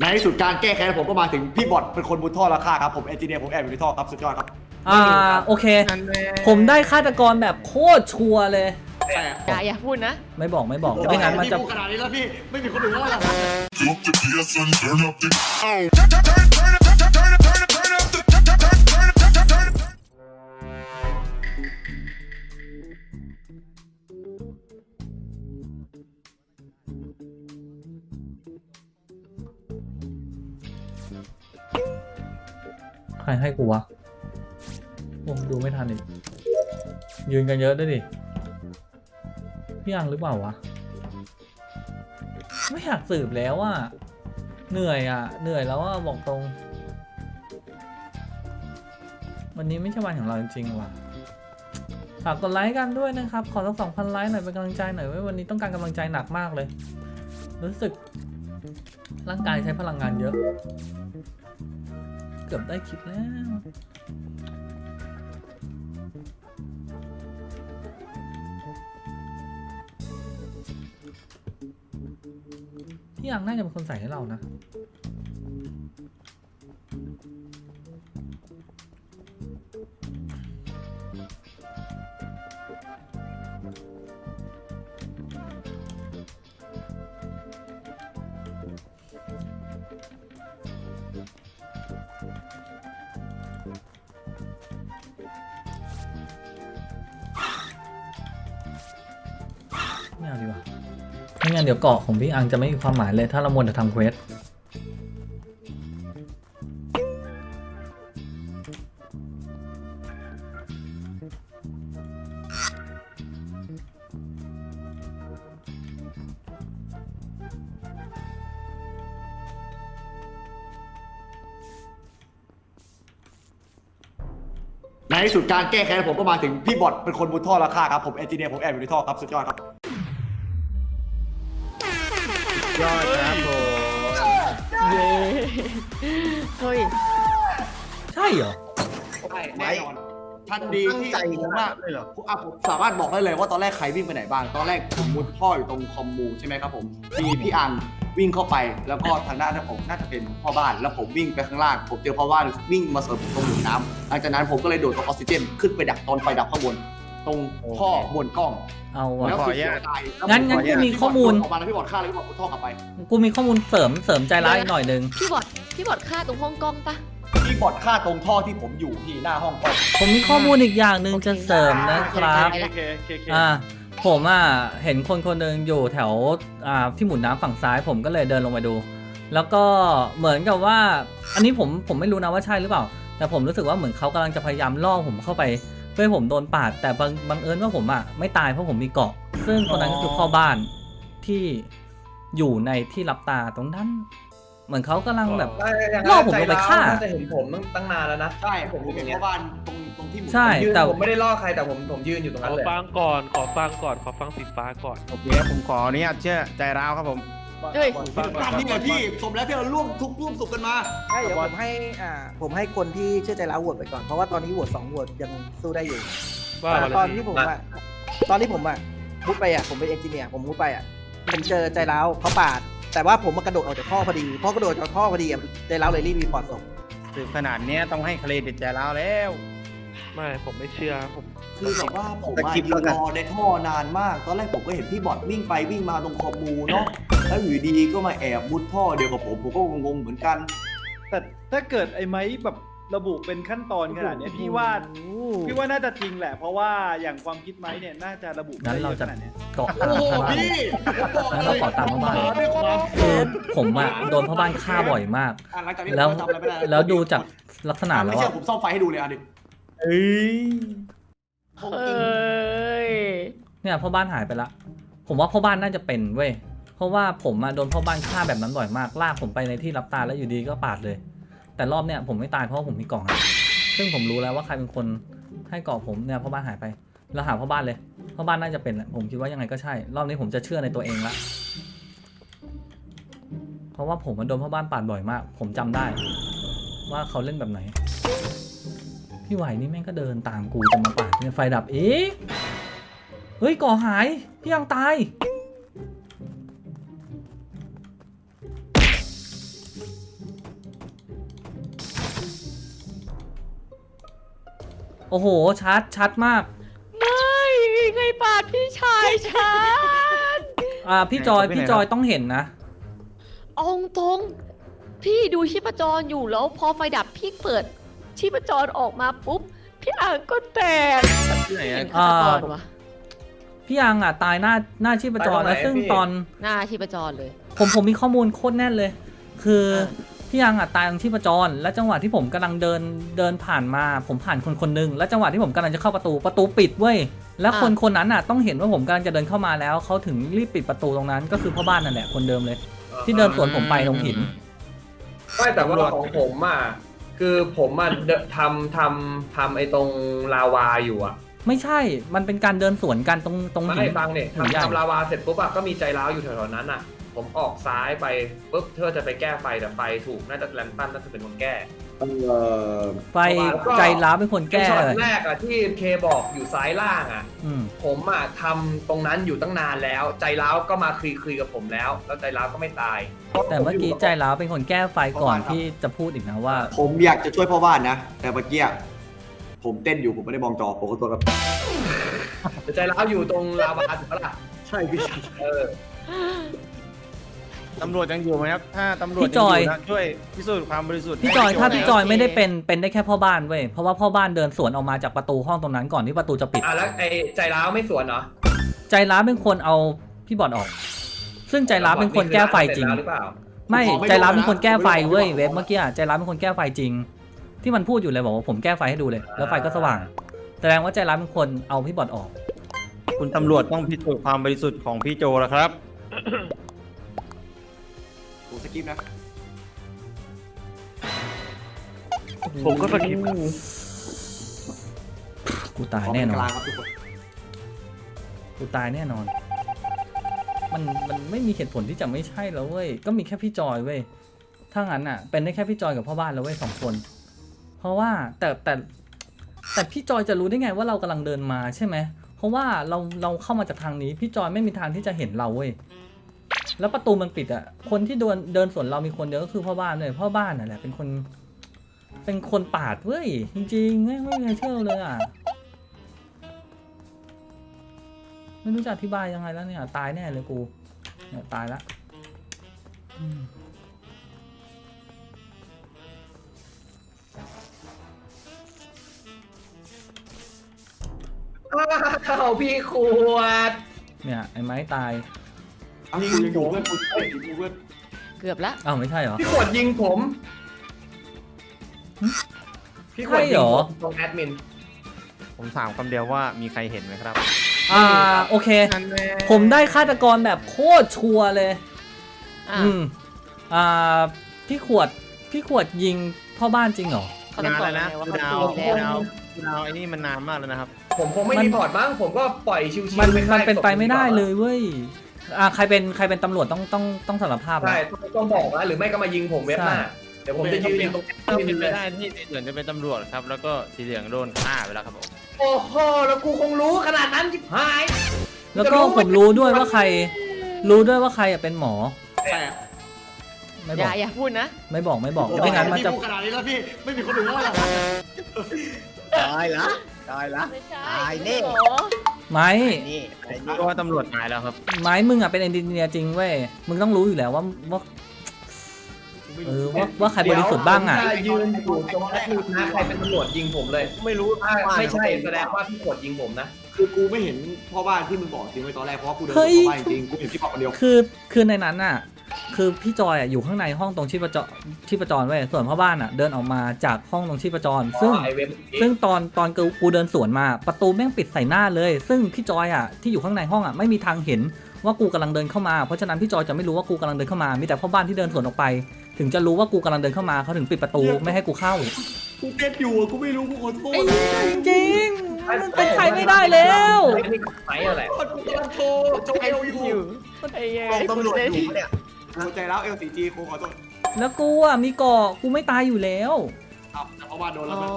ในที่สุดการแก้แค้นผมก็มาถึงพี่บอดเป็นคนมุดท่อราคาครับผมเอนจิเนียร์ผมแอบอยู่ในท่อครับสุดยอดครับอ่าโอเค ผมได้ฆาตกรแบบโคตรชัวร์เลย แต่อย่าอย่าพูดนะ ไม่บอกไม่บอกไม่งั้นมันจะ พี่พูดขนาดนี้แล้วพี่ไม่มีคนอื่นแล้วล่ะ Drop the PS and turn up the. Oh. รให้กูวะโอ้ดูไม่ทันอีกยืนกันเยอะด้วยดิพี่อังหรือเปล่าวะ ไม่อยากสืบแล้วอะเหนื่อยอะเหนื่อยแล้วอะบอกตรง วันนี้ไม่ใช่วันของเราจริงๆว่ะฝากกดไลค์กันด้วยนะครับ ขอสักสองพันไลค์หน่อยเป็นกำลังใจหน่อยเว้ยวันนี้ต้องการกำลังใจหนักมากเลย รู้สึกร่างกายใช้พลังงานเยอะ เกือบได้คลิปแล้ว พี่อังน่าจะเป็นคนใส่ให้เรานะ เอาดีกว่าไม่งั้นเดี๋ยวเกาะของพี่อังจะไม่มีความหมายเลยถ้าเรามัวแต่ทำเควสในที่สุดการแก้แค้นผมก็มาถึงพี่บอดเป็นคนมุดท่อราคาครับผมเอนจิเนียร์ผมแอบอยู่ในท่อครับสุดยอดครับ ยอดครับผมเย้เฮ้ยใช่เหรอ ใช่แน่นอนทันดีตั้งที่ใจผขมนาว่าดเลยเหรอผมอะผมสามารถบอกได้เลยว่าตอนแรกใครวิ่งไปไหนบ้าง ตอนแรกผมมุดท่ออยู่ตรงคอมมูใช่ไหมครับผม มีพี่อังวิ่งเข้าไป แล้วก็ทางด้านผมน่าจะเป็นพ่อบ้าน แล้วผมวิ่งไปข้างล่าง ผมเจอพ่อบ้านวิ่งมาเสริมผมตรงหนุนน้ำหลังจากนั้นผมก็เลยโดดตรงออกซิเจนขึ้นไปดักตอนไฟดับข้างบน ตรงท่อบนกล้องเอาวะแล้วขอสุอดนุเสีญาตยตายแล้วงั้นงั้นผกูมีข้อมูล ออกมาแล้วพี่บอดฆ่าแล้วพี่บอดมุดท่อกลับไปกูมีข้อมูลเสริมเสริมใจร้ายอีกหน่อยหนึง พี่บอดพี่บอดฆ่าตรงห้องกล้องปะ พี่บอดฆ่าตรงท่อที่ผมอยู่ที่หน้าห้องกล้องผมมีข้อมูลอีกอย่างหนึ่งจะเสริมนะครับ โอเคเคเคอ่า ผมอะเห็นคนคนหนึ่งอยู่แถวอ่าที่หมุนน้ำฝั่งซ้ายผมก็เลยเดินลงไปดู แล้วก็เหมือนกับว่า อันนี้ผมผมไม่รู้นะว่าใช่หรือเปล่า แต่ผมรู้สึกว่าเหมือนเขากำลังจะพยายามล่อผมเข้าไปเพื่อให้ผมโดนปาด แต่บังบังเอิญว่าผมอะไม่ตายเพราะผมมีเกาะ ซึ่งคนนั้นก็คือพ่อบ้านที่อยู่ในที่รับตาตรงนั้น เหมือนเขากำลังแบบล่อผมลงไปฆ่าน่าจะเห็นผมตั้งตั้งนานแล้วนะใช่ผมเห็นพ่อบ้านตรงตรงที่หมุนใช่ยืนแต่ผมไม่ได้ล่อใครแต่ผมผมยืนอยู่ตรงขนั้อนเลยฟังก่อนขอฟังก่อนขอฟังสีฟ้าก่อนโอเคผมขออนุญาตเชื่อใจร้าวครับผม เฮ้ยตามนี่ไงพี่สมแล้วที่เราร่วมทุกข์ร่วมสุขกันมา ใช่เดี๋ยวผมให้อ่าผมให้คนที่เชื่อใจแล้วโหวตไปก่อนเพราะว่าตอนนี้โหวตสองโหวตยังสู้ได้อยู่ว่าแต่มาเลยตอนพี่ที่ผมอะตอนที่ผมอะมุดไปอะผมเป็นเอนจิเนียร์ผมมุดไปอะผมเจอใจร้าวเขาปาด แต่ว่าผมมากระโดดออกจากท่อพอดีพอกระโดดออกจากท่อพอดีอะใจร้าวเลยรีบรีพอร์ตส่งถึงขนาดเนี้ยต้องให้เครดิตใจร้าวแล้ว ไม่ ผมไม่เชื่อ ผม คือแบบว่าผมสมาคริปต์แล้วกันรอในท่อนานมาก ตอนแรกผมก็เห็นพี่บอดวิ่งไปวิ่งมาตรงคอมมูเนาะ แล้วอยู่ดีๆก็มาแอบมุดท่อเดียวกับผม ผมก็งงๆเหมือนกัน แต่ถ้าเกิดไอ้ไม้แบบระบุเป็นขั้นตอนขนาดเนี้ยพี่ว่าพี่ว่าน่าจะจริงแหละ เพราะว่าอย่างความคิดไม้เนี่ยน่าจะระบุงั้นได้เราเยอะจะขนาดเนี้ย เกาะโอ้ตามโหพ่อบ้านพี่ผมบอกงั้นเลเรายขอตามพ่อบ้านมาด้วยความคือผมอะโดนพ่อบ้านฆ่าบ่อยมาก อะหลังจากนี้แล้วผมทำอะไรไม่ได้แล้วดูจากลักษณะอะแล้ไม่วเชื่ออะผมซ่อมไฟให้ดูเลยอะดิเอ้ยผมเอจริง้ยเนี่ยพ่อบ้านหายไปละ ผมว่าพ่อบ้านน่าจะเป็นเว้ย เพราะว่าผมอะโดนพ่อบ้านฆ่าแบบนั้นบ่อยมากลากผมไปในที่รับตาแล้วอยู่ดีก็ปาดเลย แต่รอบเนี้ยผมไม่ตายเพราะผมมีกล่องอะซึ่งผมรู้แล้วว่าใครเป็นคนให้กล่องผมเนี่ยพ่อบ้านหายไปแล้วหาพ่อบ้านเลยพ่อบ้านน่าจะเป็นผมคิดว่ายังไงก็ใช่ รอบนี้ผมจะเชื่อในตัวเองละเพราะว่าผมมันโดนพ่อบ้านปาดบ่อยมาก ผมจำได้ ว่าเขาเล่นแบบไหนพี่ไหวนี่แม่งก็เดินตามกูจะมาปาดเนี่ยไฟดับอีกเฮ้ยก่อหายพี่ยังตาย โอ้โห ชัดชัดมาก ไม่มีใครปาดพี่ชายฉันอ่า พี่จอยไหนครับพี่จอยต้องเห็นนะ เอาตรงๆพี่ดูชีพจรอยู่แล้ว พอไฟดับพี่เปิด ชีพจรออกมาปุ๊บ พี่อ่างก็แตกที่ไหนเห็อะนฆาตกรวะพี่ยังอะตายหน้าหน้าชีพจรแล้วซึ่งตอน หน้าชีพจรเลย ผมผมมีข้อมูลโคตรแน่นเลย คือออ่า พี่ยังอะตายตรงชีพจร และจังหวะที่ผมกำลังเดินเดินผ่านมาผมผ่านคนคนหนึงและจังหวะที่ผมกำลังจะเข้าประตูประตูปิดเว้ยแล้วคนคนนั้นอะต้องเห็นว่าผมกำลังจะเดินเข้ามาแล้วเขาถึงรีบปิดประตูตรงนั้น ก็คือพ่อบ้านนั่นแหละคนเดิมเลย ที่เดินสวนผมไปตรงหินไม่แต่ว่าของผมอะคือผมอะเดทำทำทำไอ้ตรงลาวาอยู่อะไม่ใช่ มันเป็นการเดินสวนกันตรงตรงหิไม่นฟังเนี่ยหินใหญ่ทำทำลาวาเสร็จปุ๊บอะก็มีใจร้าวอยู่แถวๆนั้นอะ ผมออกซ้ายไปปุ๊บเธอจะไปแก้ไฟแต่ไฟถูกน่าจะแลมตันน่าจะเป็นคนแก้ เออไฟใจร้าวเป็นคนไอ้แก้ช็อตเลยแรกอะที่เคบอกอยู่ซ้ายล่างอะอืมผมอะทำตรงนั้นอยู่ตั้งนานแล้ว ใจร้าวก็มาคุยคุยกับผมแล้ว แล้วใจร้าวก็ไม่ตายแต่เมื่อกี้ใจร้าวเป็นคนแก้ไฟก่อนที่จะพูดอีกนะว่า ผมอยากจะช่วยพ่อบ้านนะ แต่เมื่อกี้ผมเต้นอยู่ผมไม่ได้มองจอผมก็ตัวแบบแต่ใจร้าวอยู่ตรงลาวาถูกปะล่ะใช่พี่เออ ตำรวจยังอยู่ไหมครับ ถ้าตำรวจพี่จอย งนะช่วยพิสูจน์ความบริสุทธิ์พี่จอยให้ถ้าโจพี่ทย์จอยไม่ได้เป็นเป็นได้แค่พ่อบ้านเว้ยเพราะว่าพ่อบ้านเดินสวนออกมาจากประตูห้องตรงนั้นก่อนที่ประตูจะปิด อะแล้วไอ้ใจร้าวไม่สวนเหรอใจร้าวเป็นคนเอาพี่บอดออก ซึ่งใจร้าวเป็นคนแก้ไฟจริง เสจแล้วหรือเปล่าไม่ใจร้าวเป็นคนแก้ไฟเว้ยเว็บเมื่อกี้อะใจร้าวเป็นคนแก้ไฟจริง ที่มันพูดอยู่เลยบอกว่าผมแก้ไฟให้ดูเลย แล้วไฟก็สว่าง แสดงว่าใจร้าวเป็นคนเอาพี่บอดออก คุณตำรวจต้องพิสูจน์ความบริสุทธิ์ของพี่โจแล้วครับ ผมสกิปนะ ผมก็สกิป กูตายแน่นอกลานงครับทุกคนกูตายแน่นอน มันมันไม่มีเหตุผลที่จะไม่ใช่แล้วเว้ย ก็มีแค่พี่จอยเว้ย ถ้างั้นอะ เป็นได้แค่พี่จอยกับพ่อบ้านแล้วเว้ยสองคน เพราะว่าแต่แต่แต่พี่จอยจะรู้ได้ไงว่าเรากำลังเดินมาใช่ไหม เพราะว่าเราเราเข้ามาจากทางนี้ พี่จอยไม่มีทางที่จะเห็นเราเว้ย แล้วประตูมันปิดอะ คนที่เดินเดินสวนเรามีคนเดียวก็คือพ่อบ้านเลยพ่อบ้านน่ะแหละเป็นคน เป็นคนปาดเว้ยจริงๆไม่ไม่มีใครเชื่อเลยอะไม่รู้จะอธิบายยังไงแล้วเนี่ยตายแน่เลยกูเนี่ยตายละอืมอ้าวพี่ขวดเนี่ยไอ้ไม้ตายเอา ยิงอยู่เพื่อนกูเฮ้ยกูเพื่อนเกือบละอ้าวไม่ใช่เหรอ พี่ขวดยิงผมหึพี่ขวดใช่ยิเหรงอผมตรงแอดมินผมถามคำเดียวว่ามีใครเห็นไหมครับ อ่าโอเค นั่นแน่ผมได้ฆาตกรแบบโคตรชัวร์เลย อะอืม อ่า พี่ขวด พี่ขวดยิงพ่อบ้านจริงเหรอ เขาต้องนานบอกแล้วนะไงว่าคุณเขาดาวตีคุณแล้ดาววคุณดาวไอ้นี่มันนานมากแล้วนะครับ ผมคงไม่มัน รีพอร์ตมั้งผมก็ปล่อยชิวๆมันไปมันเป็นไปศพไม่ได้ดีกว่าเลยเว้ย อ่าใครเป็นใครเป็นตำรวจต้องต้องต้องสารภาพใช่นะต้องต้องบอกนะหรือไม่ก็มายิงผมเว็บหน้า ใช่ เดี๋ยวผมจะยืนอยู่ตรงแอถ้าดเป็มินนไปเลยได้ที่สีเหลืองจะเป็นตำรวจครับ แล้วก็สีเหลืองโดนฆ่าไปแล้วครับผมโอ้โหแล้วกูคงรู้ขนาดนั้นจิบหาย แล้วก็ผมรู้ด้วยว่าใคร รู้ด้วยว่าใครอะเป็นหมอแต่ไม่อบอย่ากอย่าพูดนะ ไม่บอกไม่บอกไม่งั้นมันจะ พี่พูดขนาดนี้แล้วพี่ ไม่มีคนอื่นแล้วหรอกตายละตายละ ไม่ใช่ตายแน่เหรอ ไม้นี่เพราะว่าตำรวจตายแล้วครับ ไม้มึงอะเป็นเอนจิเนียร์จริงเว้ย มึงต้องรู้อยู่แล้วว่าว่าเออว่าว่าใครบริสุทธิ์บ้างอะถ้ยืนอยู่ตรงแอดมินนะใครเป็นตำรวจยิงผมเลยไม่รู้ถ้าไม่ใช่แสดงว่าพี่ขวดยิงผมนะ คือกูไม่เห็นพ่อบ้านที่มึงบอกจริงไว้ตอนแรกเพราะว่ากูเดินเฮ้กับยพ่อบ้านจริงกูเห็นพี่บอกคนเดียว คือคือในนั้นอะ คือพี่จอยอะอยู่ข้างในห้องตรงชีพจรชีพจรเว้ยส่วนพ่อบ้านอะเดินออกมาจากห้องตรงชีพจร ซึ่ง ไอเว็บซึ่งตอนตอนกูกูเดินสวนมาประตูแม่งปิดใส่หน้าเลย ซึ่งพี่จอยอะที่อยู่ข้างในห้องอะไม่มีทางเห็นว่ากูกำลังเดินเข้ามาเพราะฉะนั้นพี่จอยจะไม่รู้ว่ากูกำลังเดินเข้ามามีแต่พ่อบ้านที่เดินสวนออกไป ถึงจะรู้ว่ากูกำลังเดินเข้ามาเขาถึงปิดประตูไม่ให้กูเข้ากูเต้นอยู่อะกูไม่รู้กูขอโทษจริงมันเป็นใครไม่ได้แล้วไอ้นี่ไหมอะไร กูกำลังโทรโจเอลอยู่ ไอ้เหี้ยตำรวจอยู่ปะเนี่ย กูใจแล้วเอลสีจีกูขอโทษแล้วกูอะมีเกาะกูไม่ตายอยู่แล้ว ครับแต่พ่อบ้านโดนแล้วอ๋อ นะ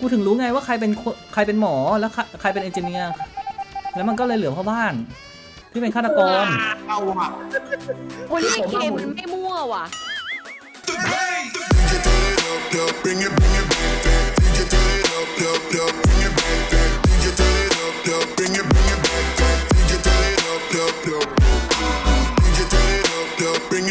กูถึงรู้ไงว่าใครเป็นคนใครเป็นหมอแล้วใครใครเป็นเอนจิเนียร์แล้วมันก็เลยเหลือพ่อบ้าน ที่เป็นฆาตกรเอาอะวันนี้เคมันไม่มั่วว่ะ Bring it, bring it back. DJ turn it up. up. Bring it back, back. DJ turn it up, up. Bring it, bring it back, back. DJ turn it up, up, up. up in